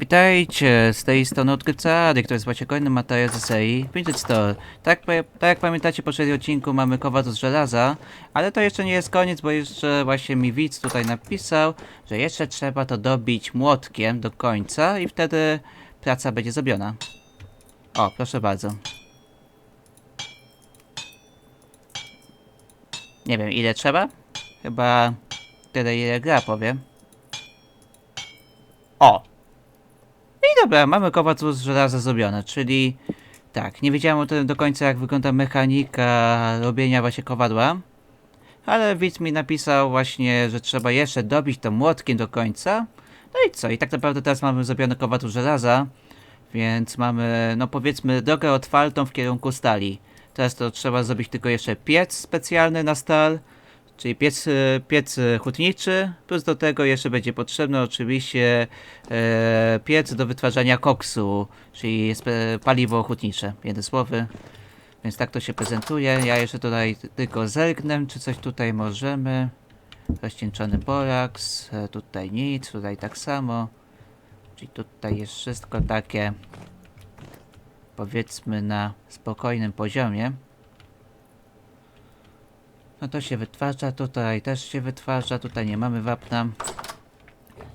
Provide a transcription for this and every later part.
Witajcie, z tej strony odkrywca Ady, który jest właśnie kolejnym materiał z serii Printed Store. Tak, tak jak pamiętacie, po poprzednim odcinku mamy kowadło z żelaza, ale to jeszcze nie jest koniec, bo jeszcze właśnie mi widz tutaj napisał, że jeszcze trzeba to dobić młotkiem do końca i wtedy praca będzie zrobiona. O, proszę bardzo. Nie wiem, ile trzeba? Chyba tyle, ile gra powie. O! I dobra, mamy kowadło z żelaza zrobione, czyli tak, nie wiedziałem o tym do końca jak wygląda mechanika robienia właśnie kowadła, ale widz mi napisał właśnie, że trzeba jeszcze dobić to młotkiem do końca. No i co, i tak naprawdę teraz mamy zrobione kowadło żelaza, więc mamy, no powiedzmy, drogę otwartą w kierunku stali. Teraz to trzeba zrobić tylko jeszcze piec specjalny na stal, czyli piec, e, piec hutniczy, plus do tego jeszcze będzie potrzebny oczywiście e, piec do wytwarzania koksu, czyli spe- paliwo hutnicze, jedne słowy. Więc tak to się prezentuje. Ja jeszcze tutaj tylko zerknę, czy coś tutaj możemy. Rozcieńczony boraks, e, tutaj nic, tutaj tak samo. Czyli tutaj jest wszystko takie powiedzmy na spokojnym poziomie. No to się wytwarza, tutaj też się wytwarza, tutaj nie mamy wapna.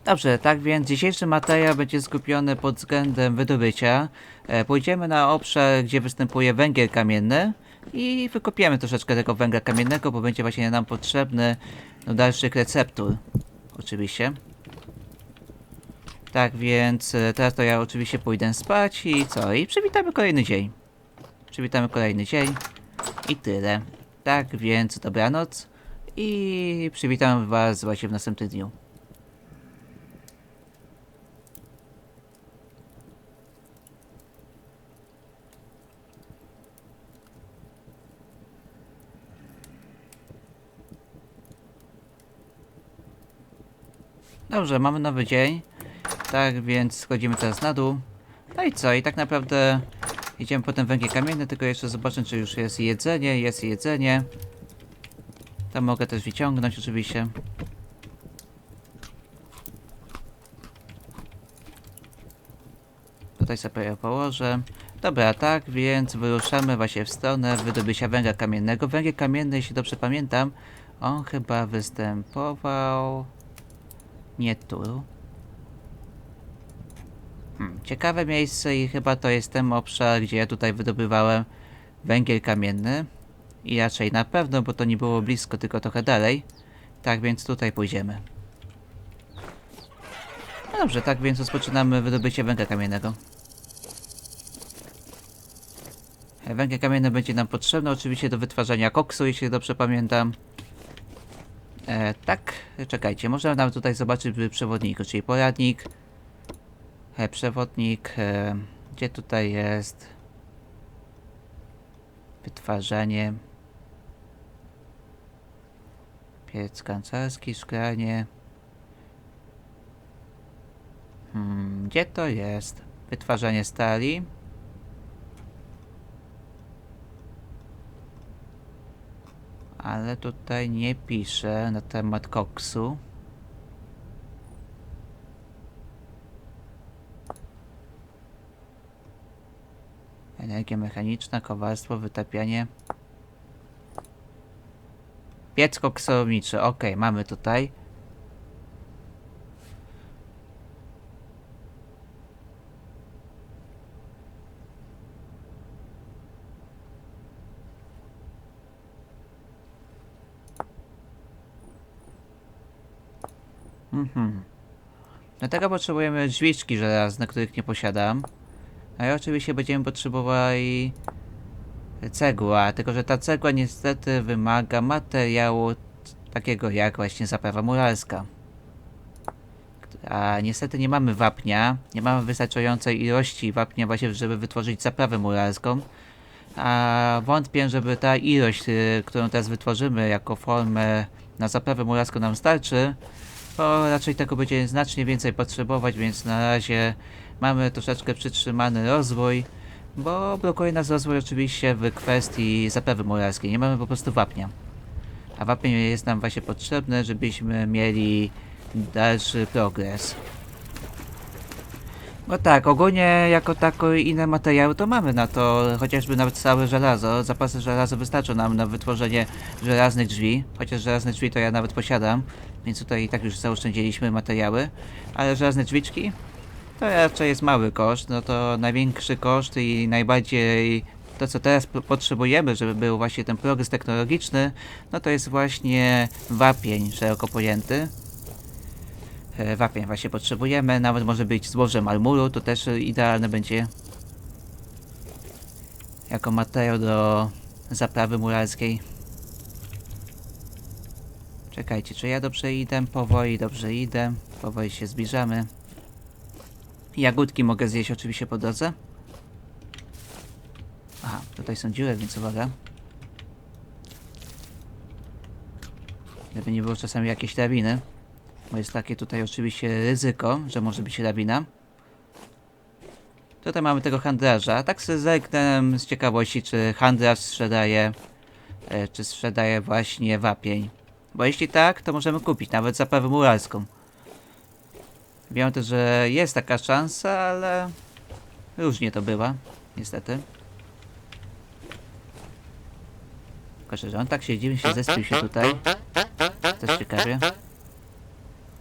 Dobrze, tak więc dzisiejszy materiał będzie skupiony pod względem wydobycia. E, pójdziemy na obszar, gdzie występuje węgiel kamienny i wykopiemy troszeczkę tego węgla kamiennego, bo będzie właśnie nam potrzebny do dalszych receptur. Oczywiście. Tak więc e, teraz to ja oczywiście pójdę spać i co? I przywitamy kolejny dzień. Przywitamy kolejny dzień i tyle. Tak więc dobranoc i przywitam was właśnie w następnym dniu. Dobrze, mamy nowy dzień. Tak więc schodzimy teraz na dół. No i co? I tak naprawdę idziemy po ten węgiel kamienny, tylko jeszcze zobaczę, czy już jest jedzenie. Jest jedzenie. Tam mogę też wyciągnąć oczywiście. Tutaj sobie położę. Dobra, tak więc wyruszamy właśnie w stronę wydobycia węgla kamiennego. Węgiel kamienny, jeśli dobrze pamiętam, on chyba występował... Nie tu. Hmm, ciekawe miejsce i chyba to jest ten obszar, gdzie ja tutaj wydobywałem węgiel kamienny. I raczej na pewno, bo to nie było blisko, tylko trochę dalej. Tak więc tutaj pójdziemy. No dobrze, tak więc rozpoczynamy wydobycie węgla kamiennego. Węgiel kamienny będzie nam potrzebny oczywiście do wytwarzania koksu, jeśli dobrze pamiętam. E, tak, czekajcie, możemy nam tutaj zobaczyć w przewodniku, czyli poradnik. E, przewodnik, e, gdzie tutaj jest wytwarzanie. Piec kancerski, szklanie. Hmm, gdzie to jest? Wytwarzanie stali. Ale tutaj nie pisze na temat koksu. Energia mechaniczna, kowalstwo, wytapianie. Piec koksowniczy, ok, mamy tutaj. Mhm. Dlatego potrzebujemy drzwiczki żelazne, których nie posiadam. A i oczywiście będziemy potrzebowali cegła, tylko że ta cegła niestety wymaga materiału takiego jak właśnie zaprawa muralska. A niestety nie mamy wapnia, nie mamy wystarczającej ilości wapnia właśnie, żeby wytworzyć zaprawę muralską. A wątpię, żeby ta ilość, y, którą teraz wytworzymy jako formę na zaprawę muralską nam starczy, bo raczej tego będzie znacznie więcej potrzebować, więc na razie mamy troszeczkę przytrzymany rozwój, bo blokuje nas rozwój oczywiście w kwestii zaprawy muralskiej. Nie mamy po prostu wapnia. A wapień jest nam właśnie potrzebny, żebyśmy mieli dalszy progres. No tak, ogólnie jako tako inne materiały to mamy na to, chociażby nawet całe żelazo. Zapasy żelaza wystarczą nam na wytworzenie żelaznych drzwi, chociaż żelazne drzwi to ja nawet posiadam, więc tutaj i tak już zaoszczędziliśmy materiały, ale żelazne drzwiczki? To raczej jest mały koszt, no to największy koszt i najbardziej to co teraz po- potrzebujemy, żeby był właśnie ten progres technologiczny, no to jest właśnie wapień szeroko pojęty. E, Wapień właśnie potrzebujemy, nawet może być złoże marmuru, to też idealne będzie. Jako materiał do zaprawy muralskiej. Czekajcie, czy ja dobrze idę? Powoli, dobrze idę. Powoli się zbliżamy. Jagódki mogę zjeść oczywiście po drodze. Aha, tutaj są dziury, więc uwaga. Gdyby nie było czasami jakieś lawiny. Bo jest takie tutaj oczywiście ryzyko, że może być lawina. Tutaj mamy tego handlarza. Tak sobie zerknę z ciekawości, czy handlarz sprzedaje, e, czy sprzedaje właśnie wapień. Bo jeśli tak, to możemy kupić nawet zaprawę muralską. Wiem też, że jest taka szansa, ale różnie to bywa, niestety. Proszę, że on tak się dziwnie się zespił się tutaj. Też ciekawie.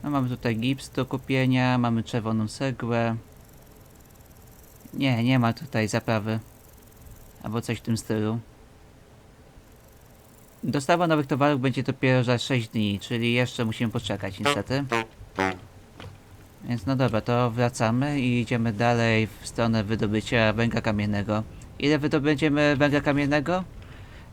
No mamy tutaj gips do kupienia, mamy czerwoną cegłę. Nie, nie ma tutaj zaprawy. Albo coś w tym stylu. Dostawa nowych towarów będzie dopiero za 6 dni, czyli jeszcze musimy poczekać niestety. Więc no dobra, to wracamy i idziemy dalej w stronę wydobycia węgla kamiennego. Ile wydobędziemy węgla kamiennego?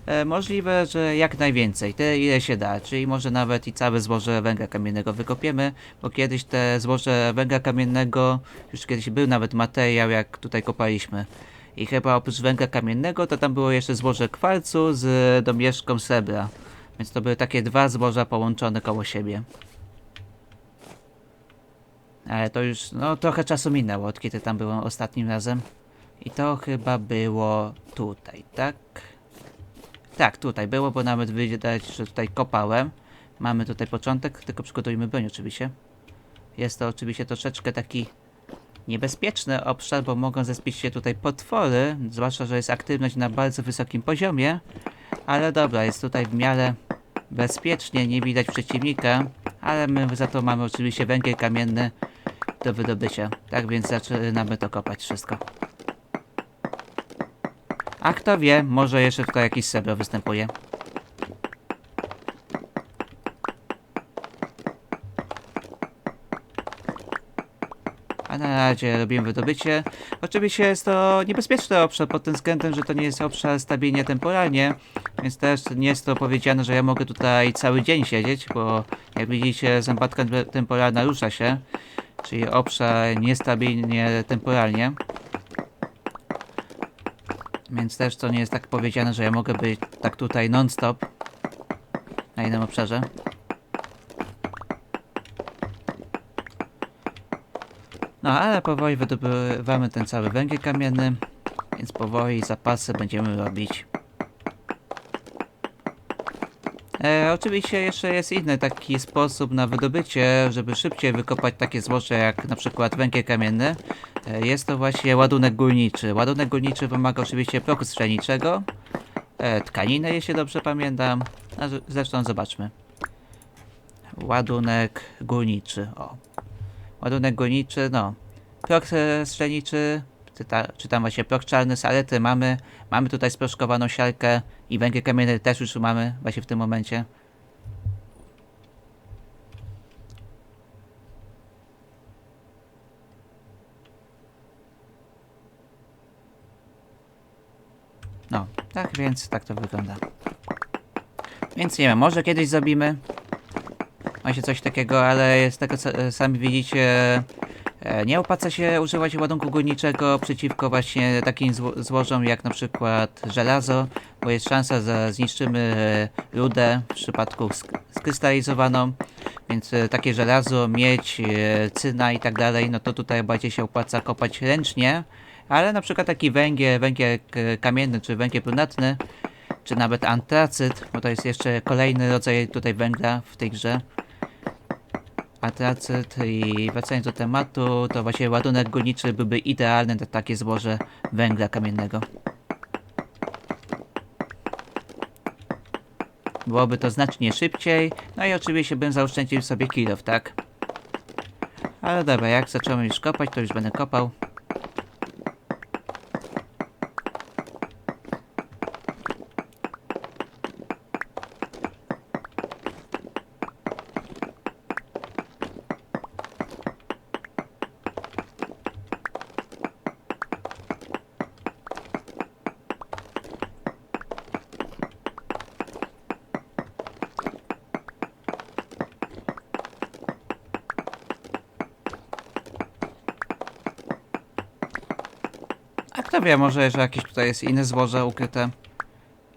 E, możliwe, że jak najwięcej, tyle ile się da, czyli może nawet i całe złoże węgla kamiennego wykopiemy, bo kiedyś te złoże węgla kamiennego, już kiedyś był nawet materiał jak tutaj kopaliśmy. I chyba oprócz węgla kamiennego to tam było jeszcze złoże kwarcu z domieszką srebra. Więc to były takie dwa złoża połączone koło siebie. Ale to już, no trochę czasu minęło od kiedy tam byłem ostatnim razem. I to chyba było tutaj, tak? Tak, tutaj było, bo nawet widać, że tutaj kopałem. Mamy tutaj początek, tylko przygotujmy broń oczywiście. Jest to oczywiście troszeczkę taki niebezpieczny obszar, bo mogą zespić się tutaj potwory, zwłaszcza, że jest aktywność na bardzo wysokim poziomie. Ale dobra, jest tutaj w miarę bezpiecznie, nie widać przeciwnika, ale my za to mamy oczywiście węgiel kamienny do wydobycia. Tak więc zaczynamy to kopać wszystko. A kto wie, może jeszcze tutaj jakiś srebro występuje. Na razie robimy wydobycie. Oczywiście jest to niebezpieczny obszar pod tym względem, że to nie jest obszar stabilnie temporalnie, więc też nie jest to powiedziane, że ja mogę tutaj cały dzień siedzieć, bo jak widzicie zębatka temporalna rusza się, czyli obszar niestabilnie temporalnie. Więc też to nie jest tak powiedziane, że ja mogę być tak tutaj non-stop na jednym obszarze. No ale powoli wydobywamy ten cały węgiel kamienny, więc powoli zapasy będziemy robić. E, oczywiście jeszcze jest inny taki sposób na wydobycie, żeby szybciej wykopać takie złoże jak na przykład węgiel kamienny. E, jest to właśnie ładunek górniczy. Ładunek górniczy wymaga oczywiście prochu strzelniczego, e, tkaniny jeśli dobrze pamiętam, a zresztą zobaczmy. Ładunek górniczy, o. Ładunek górniczy, no. Prok strzelniczy, czy tam właśnie prok czarny, salety mamy. Mamy tutaj sproszkowaną siarkę i węgiel kamienny też już mamy właśnie w tym momencie. No, tak więc tak to wygląda. Więc nie wiem, może kiedyś zrobimy właśnie coś takiego, ale z tego e, sami widzicie, e, nie opłaca się używać ładunku górniczego przeciwko właśnie takim zło złożom jak na przykład żelazo, bo jest szansa, że zniszczymy e, rudę w przypadku sk skrystalizowaną, więc e, takie żelazo, miedź, e, cyna i tak dalej, no to tutaj bardziej się opłaca kopać ręcznie, ale na przykład taki węgiel, węgiel kamienny czy węgiel brunatny, czy nawet antracyt, bo to jest jeszcze kolejny rodzaj tutaj węgla w tej grze. Atracyt i wracając do tematu, to właśnie ładunek górniczy byłby idealny na takie złoże węgla kamiennego. Byłoby to znacznie szybciej, no i oczywiście bym zaoszczędził sobie kilof, tak? Ale dobra, jak zacząłem już kopać, to już będę kopał. Kto wie, może że jakieś tutaj jest inne złoże ukryte.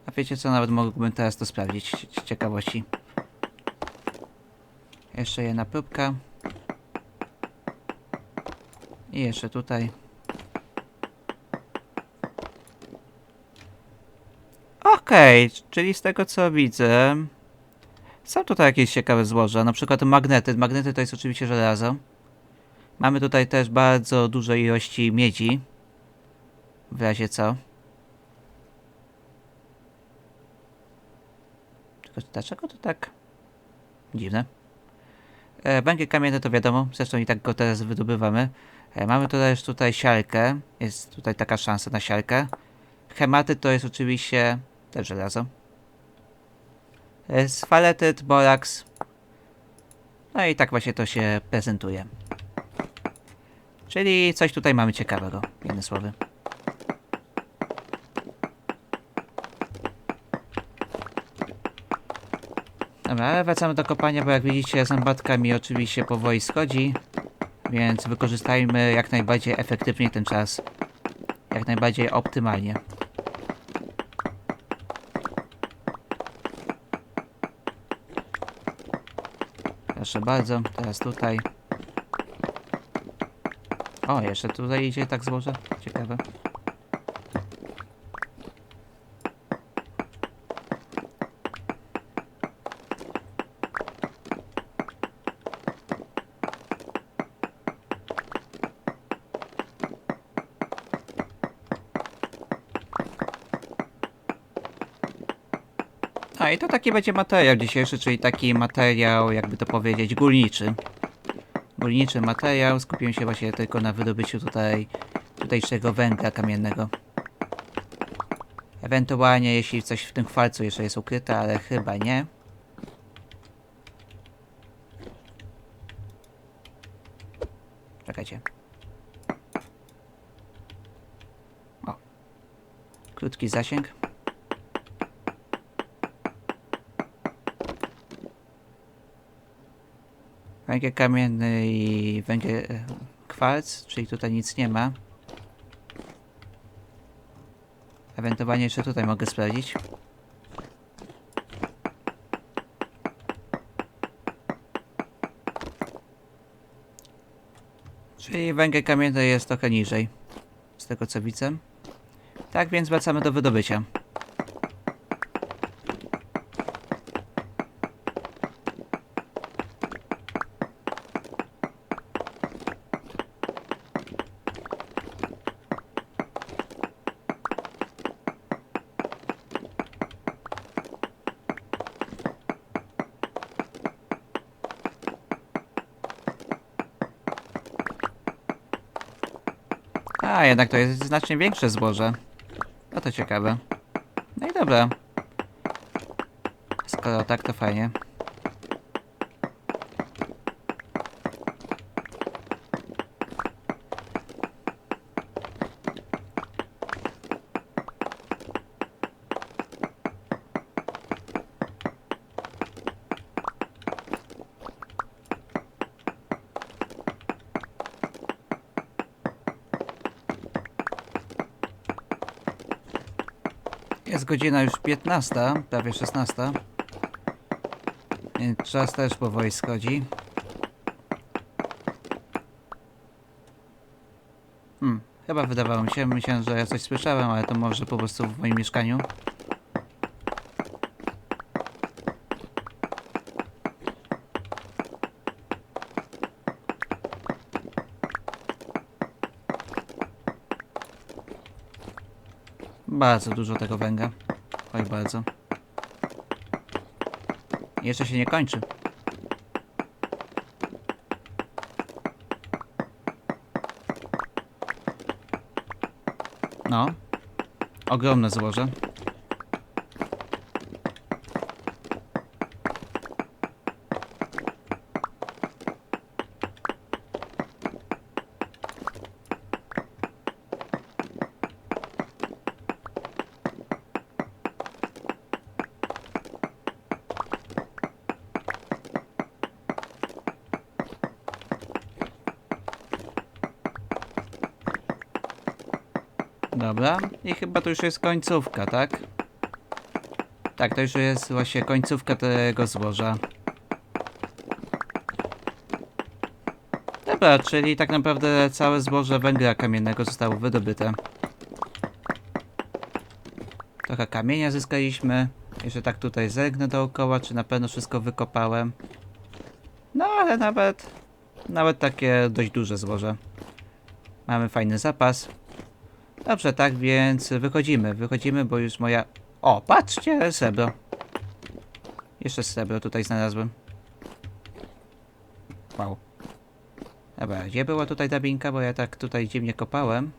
A wiecie co, nawet mógłbym teraz to sprawdzić z ciekawości. Jeszcze jedna próbka. I jeszcze tutaj. Okej, czyli z tego co widzę, są tutaj jakieś ciekawe złoża, na przykład magnety. Magnety to jest oczywiście żelazo. Mamy tutaj też bardzo duże ilości miedzi. W razie co. Tylko dlaczego to tak dziwne? E, węgiel kamienny to wiadomo, zresztą i tak go teraz wydobywamy. E, mamy tu też tutaj siarkę, jest tutaj taka szansa na siarkę. Hematy to jest oczywiście też żelazo. E, Sfaletyt, boraks. No i tak właśnie to się prezentuje. Czyli coś tutaj mamy ciekawego, inne słowy. Dobra, ale wracamy do kopania, bo jak widzicie zębatka mi oczywiście powoli schodzi, więc wykorzystajmy jak najbardziej efektywnie ten czas. Jak najbardziej optymalnie. Proszę bardzo, teraz tutaj. O, jeszcze tutaj idzie tak złoże. Ciekawe. To taki będzie materiał dzisiejszy, czyli taki materiał, jakby to powiedzieć, górniczy. Górniczy materiał, skupiłem się właśnie tylko na wydobyciu tutaj tutejszego węgla kamiennego. Ewentualnie jeśli coś w tym kwarcu jeszcze jest ukryte, ale chyba nie. Czekajcie. O. Krótki zasięg. Węgiel kamienny i węgiel e, kwarc, czyli tutaj nic nie ma. Ewentualnie jeszcze tutaj mogę sprawdzić. Czyli węgiel kamienny jest trochę niżej. Z tego co widzę. Tak więc wracamy do wydobycia. A, jednak to jest znacznie większe zboże. No to ciekawe. No i dobra. Skoro tak, to fajnie. godzina już 15, prawie 16. Więc czas też powoli schodzi. Hmm, chyba wydawało mi się, myślałem, że ja coś słyszałem, ale to może po prostu w moim mieszkaniu. Bardzo dużo tego węgla. Oj, bardzo. Jeszcze się nie kończy. No. Ogromne złoże. Dobra, i chyba to już jest końcówka, tak? Tak, to już jest właśnie końcówka tego złoża. Dobra, czyli tak naprawdę całe złoże węgla kamiennego zostało wydobyte. Trochę kamienia zyskaliśmy. Jeszcze tak tutaj zerknę dookoła, czy na pewno wszystko wykopałem. No, ale nawet, nawet takie dość duże złoże. Mamy fajny zapas. Dobrze, tak więc wychodzimy, wychodzimy, bo już moja... O, patrzcie, srebro. Jeszcze srebro tutaj znalazłem. Wow. Dobra, gdzie była tutaj drabinka, bo ja tak tutaj dziwnie kopałem.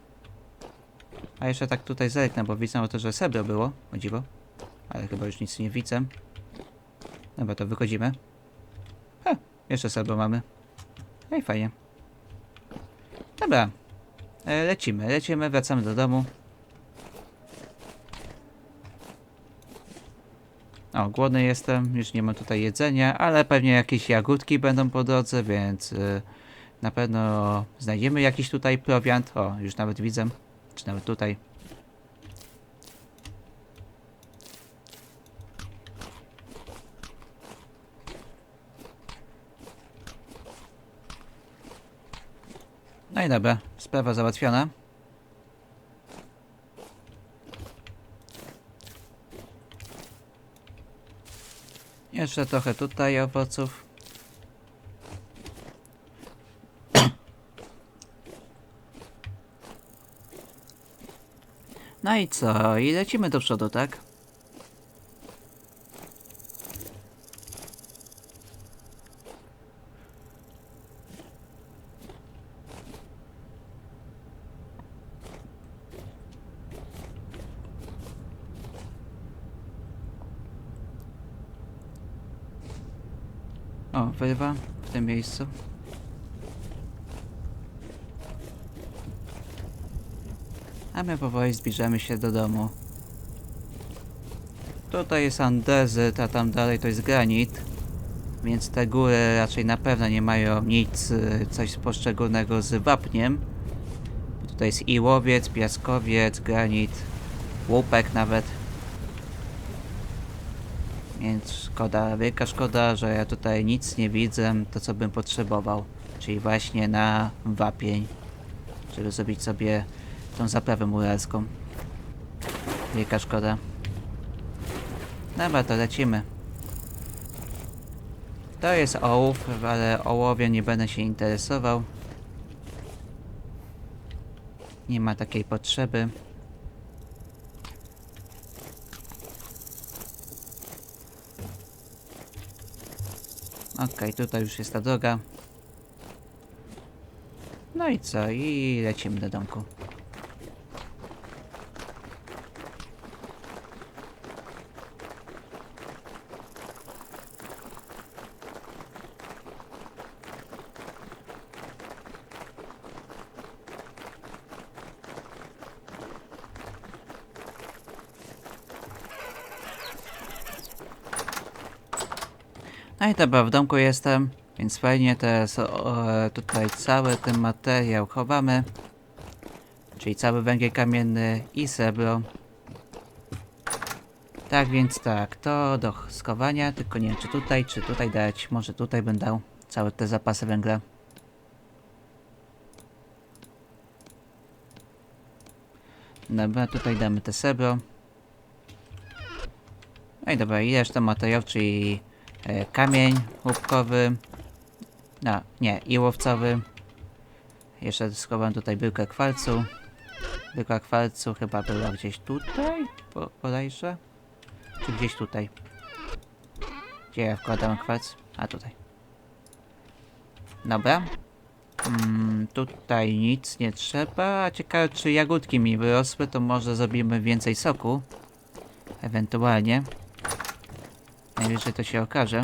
A jeszcze tak tutaj zerknę, bo widzę o to, że srebro było, o dziwo. Ale chyba już nic nie widzę. Dobra, to wychodzimy. Ha, jeszcze srebro mamy. No i fajnie. Dobra, Lecimy, lecimy, wracamy do domu. O, głodny jestem, już nie mam tutaj jedzenia, ale pewnie jakieś jagódki będą po drodze, więc y, na pewno znajdziemy jakiś tutaj prowiant. O, już nawet widzę, czy nawet tutaj. No i sprawa załatwiona. Jeszcze trochę tutaj owoców. No i co? I lecimy do przodu, tak? O, wyrwa w tym miejscu. A my powoli zbliżamy się do domu. Tutaj jest andezyt, a tam dalej to jest granit. Więc te góry raczej na pewno nie mają nic, y, coś poszczególnego z wapniem. Tutaj jest iłowiec, piaskowiec, granit, łupek nawet. Więc szkoda, wielka szkoda, że ja tutaj nic nie widzę, to co bym potrzebował. Czyli właśnie na wapień, żeby zrobić sobie tą zaprawę murarską. Wielka szkoda. Dobra, to lecimy. To jest ołów, ale ołowie nie będę się interesował. Nie ma takiej potrzeby. Okej, tutaj już jest ta droga. No i co? I lecimy do domku. No dobra, w domku jestem, więc fajnie teraz tutaj cały ten materiał chowamy. Czyli cały węgiel kamienny i srebro. Tak więc tak, to do schowania, tylko nie wiem czy tutaj, czy tutaj dać. Może tutaj bym dał całe te zapasy węgla. Dobra, tutaj damy te srebro. No i dobra, i reszta materiałów, czyli kamień łupkowy, no nie, i łowcowy. Jeszcze schowam tutaj byłkę kwarcu. Byka kwarcu chyba była gdzieś tutaj, po, bodajże. Czy gdzieś tutaj? Gdzie ja wkładam kwarc? A tutaj. Dobra. Mm, tutaj nic nie trzeba. Ciekawe, czy jagódki mi wyrosły, to może zrobimy więcej soku. Ewentualnie. Najwyżej to się okaże.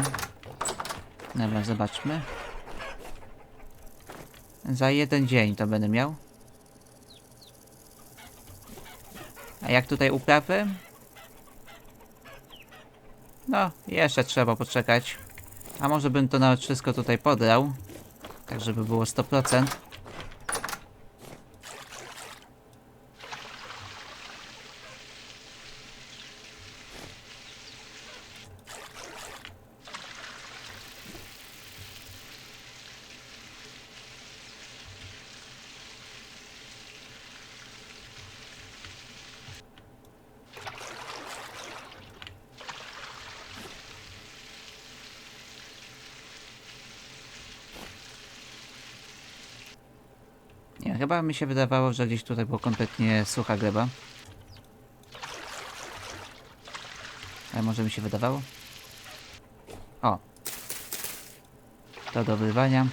Dobra, zobaczmy. Za jeden dzień to będę miał. A jak tutaj uprawy? No, jeszcze trzeba poczekać. A może bym to nawet wszystko tutaj podrał. Tak, żeby było 100%. Chyba mi się wydawało, że gdzieś tutaj była kompletnie sucha gleba. Ale może mi się wydawało? O. To do wyrywania.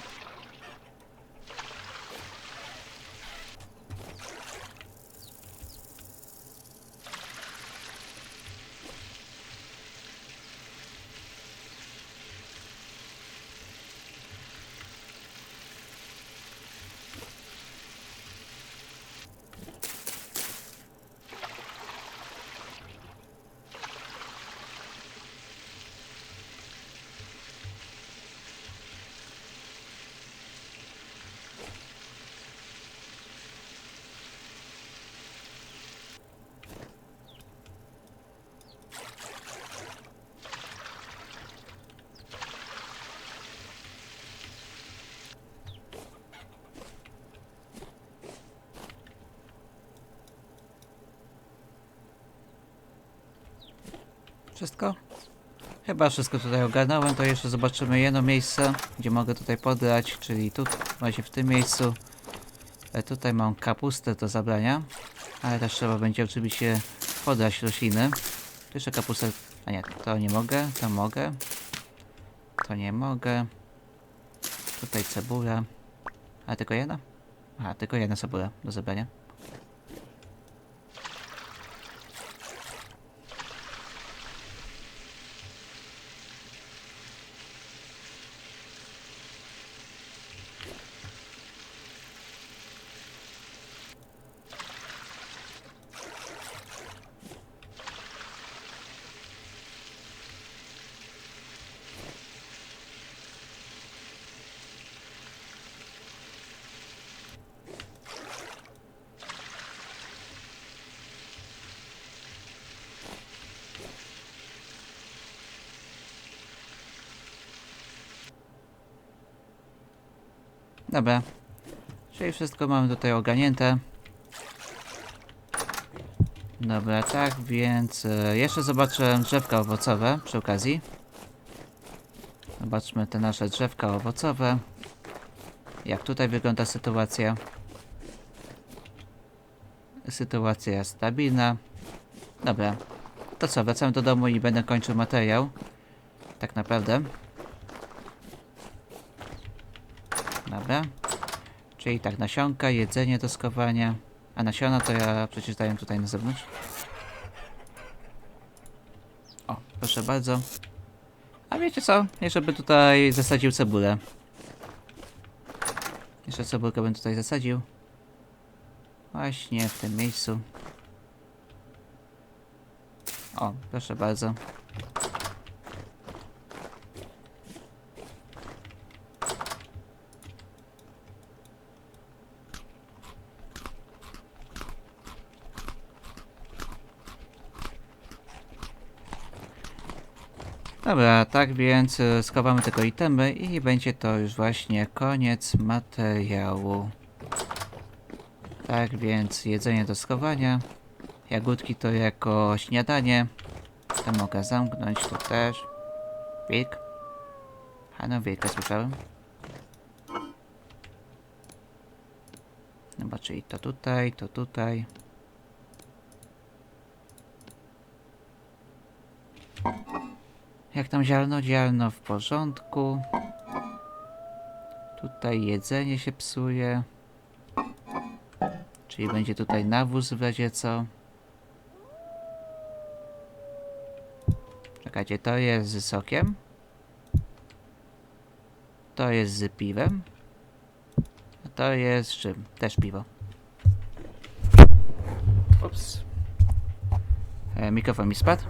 Wszystko? Chyba wszystko tutaj ogarnąłem, to jeszcze zobaczymy jedno miejsce, gdzie mogę tutaj podrać, czyli tu, właśnie w tym miejscu. E, tutaj mam kapustę do zabrania, ale też trzeba będzie oczywiście podrać rośliny. Tu jeszcze kapustę, a nie, to nie mogę, to mogę. To nie mogę. Tutaj cebula. A tylko jedna? Aha, tylko jedna cebula do zabrania. Dobra. Czyli wszystko mamy tutaj ogarnięte. Dobra, tak, więc e, jeszcze zobaczę drzewka owocowe przy okazji. Zobaczmy te nasze drzewka owocowe. Jak tutaj wygląda sytuacja. Sytuacja stabilna. Dobra. To co, wracam do domu i będę kończył materiał. Tak naprawdę. Dobra. Czyli tak, nasionka, jedzenie do skowania. A nasiona to ja przecież daję tutaj na zewnątrz. O, proszę bardzo. A wiecie co? Jeszcze by tutaj zasadził cebulę. Jeszcze cebulkę bym tutaj zasadził. Właśnie w tym miejscu. O, proszę bardzo. Dobra, tak więc e, schowamy tego itemy i będzie to już właśnie koniec materiału. Tak więc jedzenie do schowania, jagódki to jako śniadanie. To mogę zamknąć, tu też. Wilk. A no wilka słyszałem. Zobaczymy. Czyli to tutaj, to tutaj. Jak tam ziarno? Ziarno w porządku. Tutaj jedzenie się psuje. Czyli będzie tutaj nawóz w razie co. Czekajcie, to jest z sokiem. To jest z piwem. A to jest z czym? Też piwo. Ups. E, mikrofon mi spadł.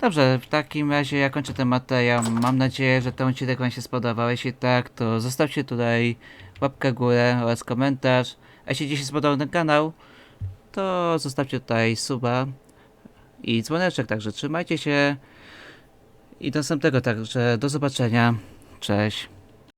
Dobrze, w takim razie ja kończę ten materiał. Mam nadzieję, że ten odcinek Wam się spodobał. Jeśli tak, to zostawcie tutaj łapkę górę oraz komentarz. A jeśli Ci się spodobał ten kanał, to zostawcie tutaj suba i dzwoneczek. Także trzymajcie się i do następnego. Także do zobaczenia. Cześć.